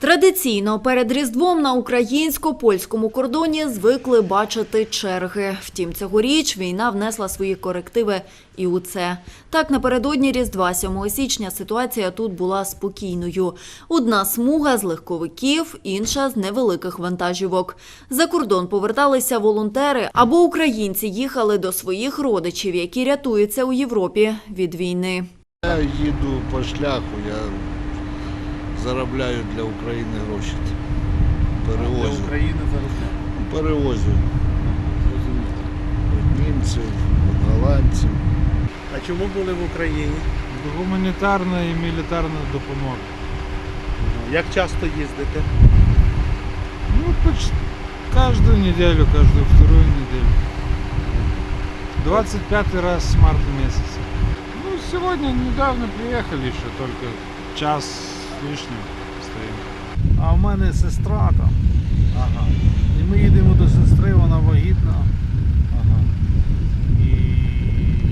Традиційно перед Різдвом на українсько-польському кордоні звикли бачити черги. Втім, цьогоріч війна внесла свої корективи і у це. Так, напередодні Різдва 7 січня ситуація тут була спокійною. Одна смуга з легковиків, інша з невеликих вантажівок. За кордон поверталися волонтери або українці їхали до своїх родичів, які рятуються у Європі від війни. Я їду по шляху, я заробляю для України гроші. Для Перевозю. України заробляє. Перевозю. Від німців, від голландців. А чому були в Україні? Гуманітарна і мілітарна допомога. Як часто їздите? Ну, почти каждую неделю, каждую вторую неделю. 25 раз с марта месяца. Ну, сегодня недавно приехали еще, только час с лишним стоим. А в мене сестра там. Ага. І ми їдемо до сестри, вона вагітна. Ага. І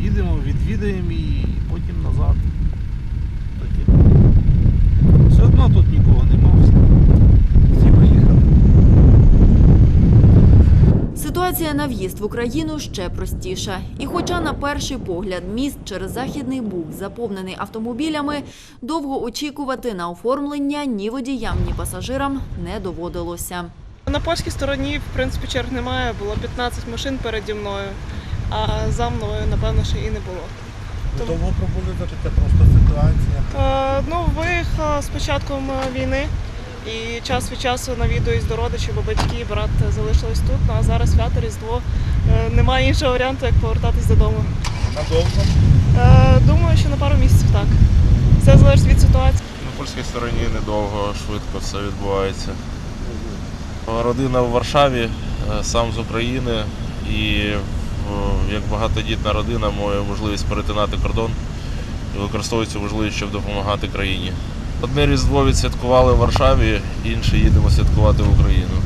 їдемо, відвідаємо її, Ситуація на в'їзд в Україну ще простіша. І хоча на перший погляд міст через Західний Буг заповнений автомобілями, довго очікувати на оформлення ні водіям, ні пасажирам не доводилося. На польській стороні, в принципі, черг немає. Було 15 машин переді мною, а за мною, напевно, ще і не було. Тому- Довго пробули за просто ситуація. Е, ну, виїхала з початком е, війни і час від часу навідуюсь до родичів, бо батьки, і брат залишились тут. Ну, а зараз свято Різдво. Е, немає іншого варіанту, як повертатись додому. Надовго. Е, думаю, що на пару місяців так. Все залежить від ситуації. На польській стороні недовго, швидко все відбувається. Родина в Варшаві, е, сам з України і як багатодітна родина маю можливість перетинати кордон і використовую цю можливість, щоб допомагати країні. Одне Різдво відсвяткували в Варшаві, інше їдемо святкувати в Україну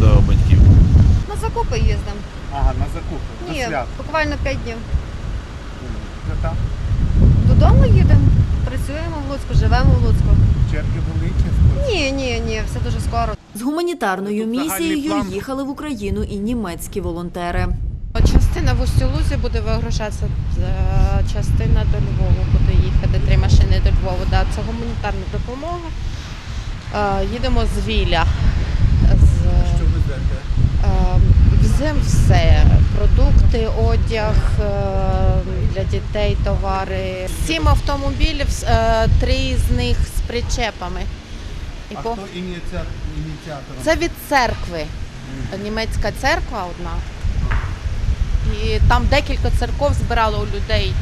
до батьків. На закупи їздимо. Ага, на закупи. До Ні, свят. буквально 5 днів. Свята. Додому їдемо, працюємо в Луцьку, живемо в Луцьку. Черги були чи Ні, ні, ні, все дуже скоро. З гуманітарною Тут загальний місією план. їхали в Україну і німецькі волонтери. Частина в Устюлузі буде вигружатися, е, частина до Львова буде їхати, три Львова. Да, це гуманітарна допомога. Е, Їдемо з Віля. З, що везете? Веземо все. Продукти, одяг е, для дітей, товари. Сім автомобілів, е, три з них з причепами. І А по- хто ініціатором? Це від церкви. Німецька церква одна. І там декілька церков збирали у людей.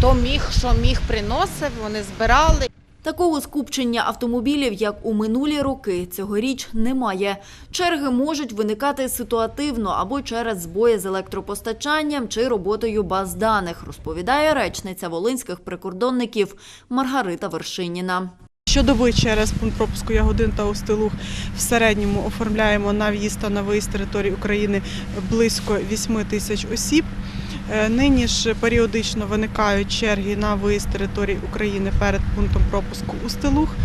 Хто міг, що міг, приносив, вони збирали. Такого скупчення автомобілів, як у минулі роки, цьогоріч немає. Черги можуть виникати ситуативно або через збої з електропостачанням чи роботою баз даних, розповідає речниця волинських прикордонників Маргарита Вершиніна. Щодоби через пункт пропуску Ягодин та Устилух в середньому оформляємо на в'їзд та на виїзд з території України близько 8 тисяч осіб. Е, Нині ж періодично виникають черги на виїзд території України перед пунктом пропуску Устилух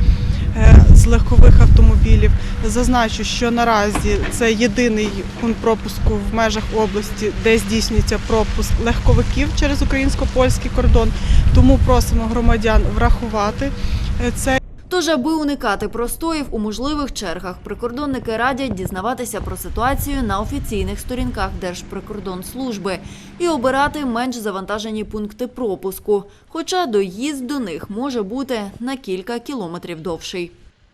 е, з легкових автомобілів. Зазначу, що наразі це єдиний пункт пропуску в межах області, де здійснюється пропуск легковиків через українсько-польський кордон. Тому просимо громадян врахувати е, це. Тож, аби уникати простоїв у можливих чергах, прикордонники радять дізнаватися про ситуацію на офіційних сторінках Держприкордонслужби і обирати менш завантажені пункти пропуску, хоча доїзд до них може бути на кілька кілометрів довший.